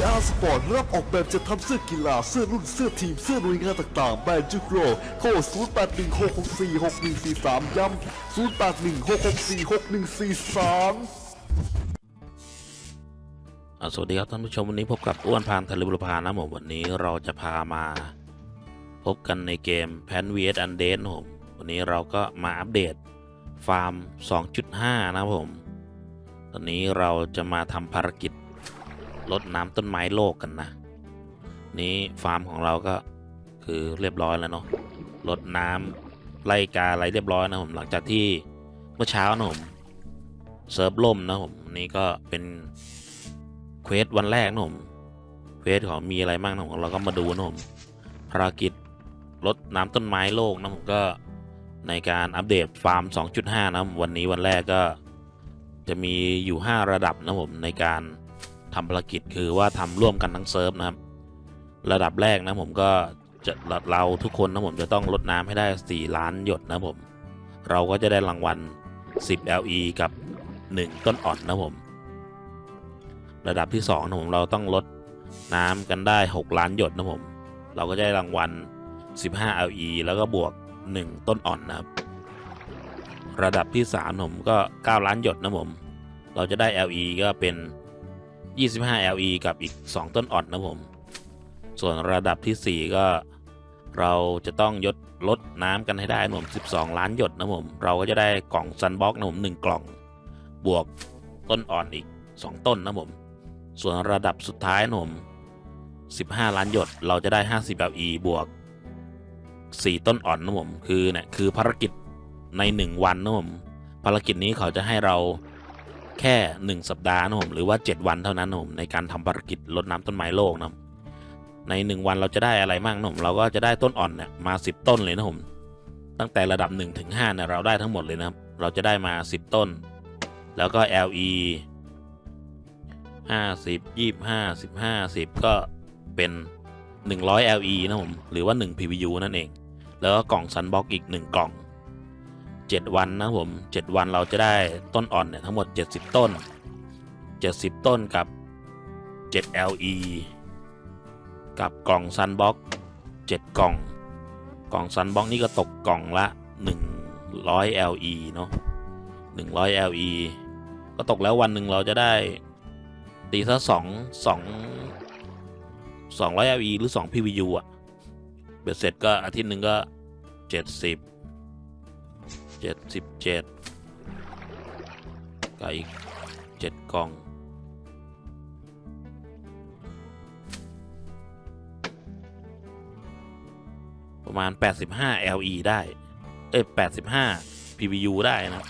VR Sport รับออกแบบจะทำเสื้อกีฬา เสื้อรุ่น เสื้อทีม เสื้อหน่วยงานต่างๆ แบรนด์จุกโรโค้ด0816646143 ย้ำ0816646143สวัสดีครับท่านผู้ชมวันนี้พบกับอ้วนพานทะเลบุรพานะผมวันนี้เราจะพามาพบกันในเกมแพน vs อันเดนผมวันนี้เราก็มาอัปเดตฟาร์ม 2.5 นะผม ตอนนี้เราจะมาทำภารกิจ ลดน้ำต้นไม้โลกกันนะ นี้ฟาร์มของเราก็คือเรียบร้อยแล้วเนาะลดน้ำไล่กาอะไรเรียบร้อยนะผมหลังจากที่เมื่อเช้านะผมเซิร์ฟล่มนะผมนนี้ก็เป็นเควสวันแรกนะผมเควสของมีอะไรบ้างนะผมเราก็มาดูนะผมภารกิจลดน้ำต้นไม้โลกนะผมก็ในการอัปเดตฟาร์ม 2.5 นะผมวันนี้วันแรกก็จะมีอยู่ 5 ระดับนะผมในการ ทำภารกิจคือว่าทำร่วมกันทั้งเซิร์ฟนะครับ ระดับแรกนะผมก็จะเราทุกคนนะผมจะต้องลดน้ำให้ได้ 4 ล้านหยดนะผม เราก็จะได้รางวัล 10 LE กับ 1 ต้นอ่อนนะผม ระดับที่2นะผมเราต้องลดน้ำกันได้ 6 ล้านหยดนะผม เราก็จะได้รางวัล 15 LE แล้วก็บวก 1 ต้นอ่อนนะครับ ระดับที่3ผมก็ 9 ล้านหยดนะผม เราจะได้ LE ก็เป็น 25 LE กับอีก 2 ต้นอ่อนนะผม ส่วนระดับทีสี่ 4 ก็เราจะต้องยดลดน้ำกันให้ได้นะผม 12 ล้านหยดนะผม เราก็จะได้กล่องซันบ็อกนะผม 1 กล่อง บวกต้นอ่อนอีก 2 ต้นนะผม ส่วนระดับสุดท้ายนะผม 15 ล้านหยด เราจะได้ 50 LE บวก 4 ต้นอ่อนนะผม คือเนี่ยคือภารกิจใน 1 วันนะผม ภารกิจนี้เขาจะให้เรา แค่ 1 สัปดาห์นะผมหรือว่า 7 วันเท่านั้นนะผมในการทำภารกิจลดน้ำต้นไม้โลกนะใน 1 วันเราจะได้อะไรบ้างนะผมเราก็จะได้ต้นอ่อนเนี่ยมา 10 ต้นเลยนะผมตั้งแต่ระดับ1ถึง5เนี่ยเราได้ทั้งหมดเลยนะครับเราจะได้มา 10 ต้น แล้วก็ LE 50 25 15 10 ก็เป็น 100 LE นะผมหรือว่า 1 PVU นั่นเอง แล้วก็กล่องซันบ็อกอีก 1 กล่อง 7 วันนะผม 7 วันเราจะได้ต้นอ่อนเนี่ยทั้งหมด 70 ต้น 70 ต้นกับ 7 LE กับกล่องซันบ็อก7กล่อง กล่องซันบ็อกนี่ก็ตกกล่องละ 100 LE เนาะ100 LE ก็ตกแล้ววันหนึ่งเราจะได้ตีซะสองสองสองร้อย LE หรือ 2 PVU อะเบ็ดเสร็จก็อาทิตย์หนึ่งก็ 70 77กับอีก7กล่อง ประมาณ 85 LE ได้ เอ้ย85 PVU ได้นะ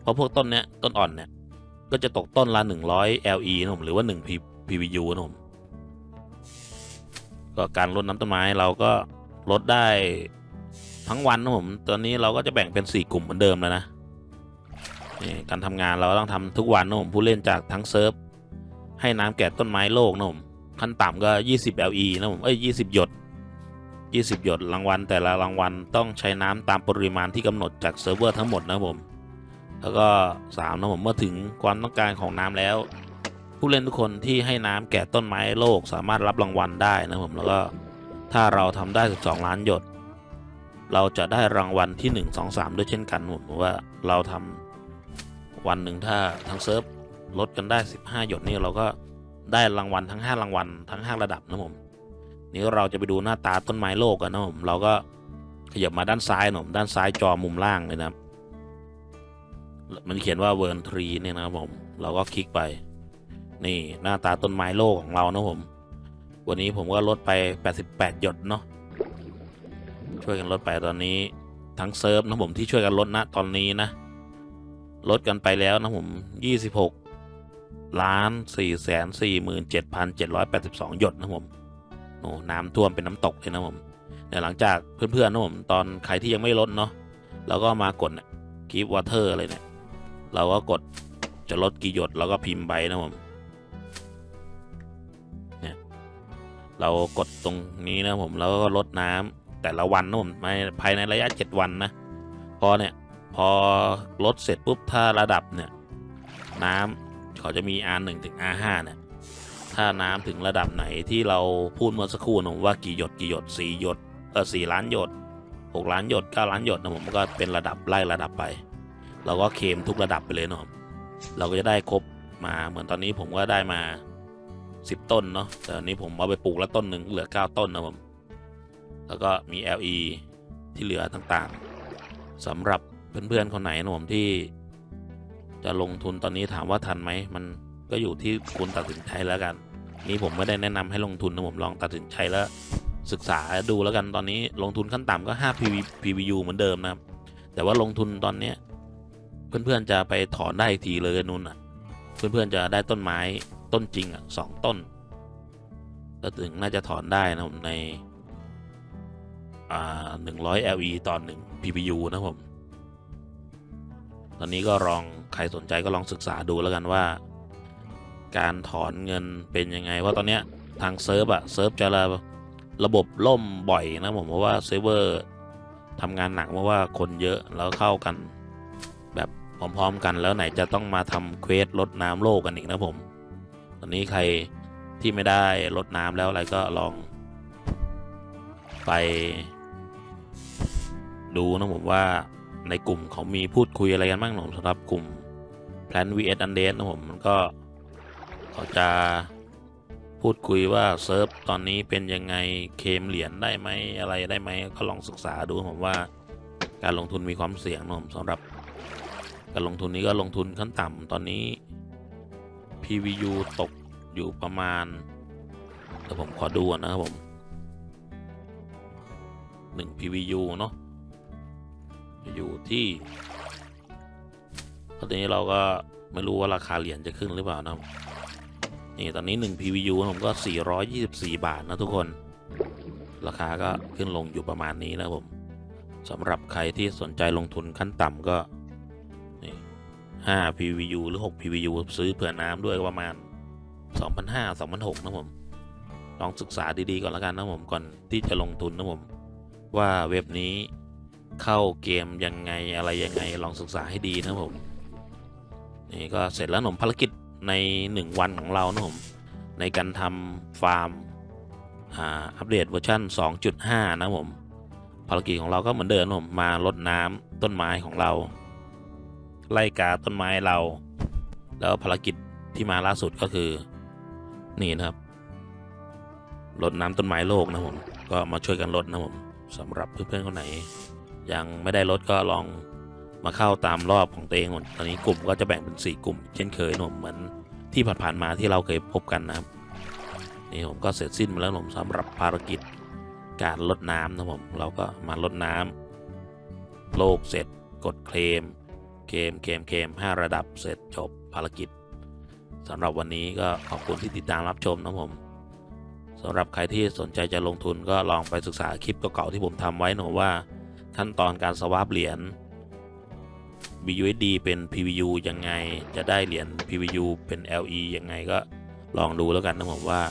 เพราะพวกต้นเนี้ย ต้นอ่อนเนี่ยก็จะตกต้นละ 100 LE นะผม หรือว่า 1 P PVU นะผม ก็การลดน้ำต้นไม้เราก็ลดได้ ทั้งวันนะผมตอนนี้เราก็จะแบ่งเป็น 4 กลุ่มเหมือนเดิมแล้วนะนี่การทำงานเราต้องทำทุกวันนะผมผู้เล่นจากทั้งเซิร์ฟให้น้ำแก่ต้นไม้โลกนะผมขั้นต่ำก็ 20 LE นะผมเอ้ย20 หยด 20 หยดรางวัลแต่ละรางวัลต้องใช้น้ำตามปริมาณที่กำหนดจากเซิร์ฟเวอร์ทั้งหมดนะผม แล้วก็ 3 นะผมเมื่อถึงความต้องการของน้ำแล้ว ผู้เล่นทุกคนที่ให้น้ำแก่ต้นไม้โลกสามารถรับรางวัลได้นะผมแล้วก็ถ้าเราทำได้ 12 ล้านหยด เราจะได้รางวัลที่ 1 2 3 ด้วยเช่นกันผมว่าเราทำวันหนึ่งถ้าทั้งเซิร์ฟลดกันได้ 15 หยดนี่เราก็ได้รางวัลทั้ง 5 รางวัลทั้ง 5 ระดับนะผมนี่เราจะไปดูหน้าตาต้นไม้โลกกันนะผมเราก็ขยับมาด้านซ้ายนะผมด้านซ้ายจอมุมล่างเลยนะครับมันเขียนว่าเวิร์นทรีเนี่ยนะครับผมเราก็คลิกไป นี่หน้าตาต้นไม้โลกของเรานะผม วันนี้ผมก็ลดไป 88 หยดเนาะ ช่วยกันลดไปตอนนี้ทั้งเซิร์ฟนะผมที่ช่วยกันลดนะตอนนี้นะ ลดกันไปแล้วนะผม 26 ล้าน4แสน4หมื่น7,782 หยดนะผมโอ้น้ำท่วมเป็นน้ำตกเลยนะผมเดี๋ยวหลังจากเพื่อนๆนะผมตอนใครที่ยังไม่ลดเนาะเราก็มากดเนี่ยคีฟวอเตอร์อะไรเนี่ย เราก็กดจะลดกี่หยดเราก็พิมพ์ไปนะผมเนี่ยเรากดตรงนี้นะผมแล้วก็ลดน้ำ แต่ละวันนะผมไม่ภายในระยะ 7 วันนะพอเนี่ยพอลดเสร็จปุ๊บถ้าระดับเนี่ยน้ำเขาจะมี R1 ถึง R5 เนี่ยถ้าน้ำถึงระดับไหนที่เราพูดเมื่อสักครู่นะผมว่ากี่หยดกี่หยดสี่หยดเออสี่ล้านหยดหกล้านหยดเก้าล้านหยดนะผมก็เป็นระดับไล่ระดับไป เราก็เคลมทุกระดับไปเลยนะผมเราก็จะได้ครบมาเหมือนตอนนี้ผมก็ได้มาสิบต้นเนาะแต่อันนี้ผมเอาไปปลูกล้วต้นหนึ่งเหลือเก้าต้นนะผม แล้วก็มี LE ที่เหลือต่างๆสำหรับเพื่อนๆคนไหนหนะผมที่ จะลงทุนตอนนี้ถามว่าทันไหมมันก็อยู่ที่คุณตัดสินใจแล้วกัน นี่ผมไม่ได้แนะนำให้ลงทุนนะผมลองตัดสินใจแล้ว ศึกษาดูแล้วกันตอนนี้ลงทุนขั้นต่ำก็ 5 PV PVU เหมือนเดิมนะครับ แต่ว่าลงทุนตอนเนี้ยเพื่อนๆจะไปถอนได้อีกทีเลยนู่นอะ เพื่อนๆจะได้ต้นไม้ต้นจริงอะสองต้นก็ถึงน่าจะถอนได้นะผมใน อ่าหนึ่งร้อย LE ต่อหนึ่ง PVU นะผม ตอนนี้ก็ลองใครสนใจก็ลองศึกษาดูแล้วกันว่า การถอนเงินเป็นยังไงเพราตอนเนี้ยทางเซิร์ฟอะเซิร์ฟจะระระบบล่มบ่อยนะผมเพราะว่าเซิร์ฟเวอร์ทำงานหนักเพราะว่าคนเยอะแล้วเข้ากันแบบพร้อมๆกันแล้วไหนจะต้องมาทำเควสลดน้ำโลกกันอีกนะผม ตอนนี้ใครที่ไม่ได้ลดน้ำแล้วอะไรก็ลองไป ดูนะผมว่าในกลุ่มเขามีพูดคุยอะไรกันบ้างหนะผมสำหรับกลุ่ม Plan vs u n d e a d นะผมมันก็เขาจะพูดคุยว่าเซิร์ฟตอนนี้เป็นยังไงเคมเหรียญได้ไหมอะไรได้ไหมก็ลองศึกษาดูผมว่าการลงทุนมีความเสี่ยงนะผมสำหรับการลงทุนนี้ก็ลงทุนขั้นต่ำตอนนี้ PVU ตกอยู่ประมาณเดี๋ยวผมขอดูนนะครับผม 1 PVU เนาะ อยู่ที่ตอนนี้เราก็ไม่รู้ว่าราคาเหรียญจะขึ้นหรือเปล่านะนี่ตอนนี้ 1 PVU ผมก็ 424 บาทนะทุกคน ราคาก็ขึ้นลงอยู่ประมาณนี้นะผมสำหรับใครที่สนใจลงทุนขั้นต่ำก็นี่5 PVU หรือ 6 PVU ซื้อเผื่อน้ำด้วยประมาณ 2,500 2,600นะผมลองศึกษาดีๆก่อนแล้วกันนะผมก่อนที่จะลงทุนนะผมว่าเว็บนี้ เข้าเกมยังไงอะไรยังไงลองศึกษาให้ดีนะผมนี่ก็เสร็จแล้วผมภารกิจใน 1 วันของเรานะผมในการทำฟาร์มอ่าอัปเดตเวอร์ชัน2.5 นะผมภารกิจของเราก็เหมือนเดิมนะผมมารดน้ำต้นไม้ของเรา ไล่กาต้นไม้เรา แล้วภารกิจที่มาล่าสุดก็คือ นี่นะครับรดน้ำต้นไม้โลกนะผมก็มาช่วยกันรดนะผมสำหรับเพื่อนๆคนไหน ยังไม่ได้รดก็ลองมาเข้าตามรอบของตัวเองหมดตอนนี้กลุ่มก็จะแบ่งเป็น 4 กลุ่ม เช่นเคยหนะผมเหมือนที่ผ่านๆมาที่เราเคยพบกันนะครับนี่ผมก็เสร็จสิ้นมาแล้วผมสำหรับภารกิจการลดน้ำนะผมเราก็มาลดน้ำโลกเสร็จกดเคลมเคมเคมเคลม5ระดับเสร็จจบภารกิจสำหรับวันนี้ก็ขอบคุณที่ติดตามรับชมนะผมสำหรับใครที่สนใจจะลงทุนก็ลองไปศึกษาคลิปเก่าๆที่ผมทำไว้หนูว่า ขั้นตอนการสวาปเหรียญ BUSD เป็น PVU ยังไงจะได้เหรียญ PVU เป็น LE ยังไงก็ลองดูแล้วกันนะผมว่า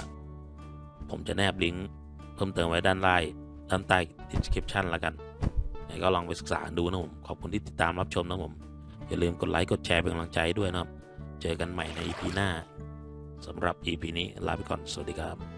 ผมจะแนบลิงก์เพิ่มเติมไว้ด้านล่างด้านใต้ description แล้วกันยังไงก็ลองไปศึกษาดูนะผม ขอบคุณที่ติดตามรับชมนะผม อย่าลืมกดไลค์กดแชร์เป็นกำลังใจด้วยนะครับ เจอกันใหม่ใน EP หน้าสำหรับ EP นี้ลาไปก่อน สวัสดีครับ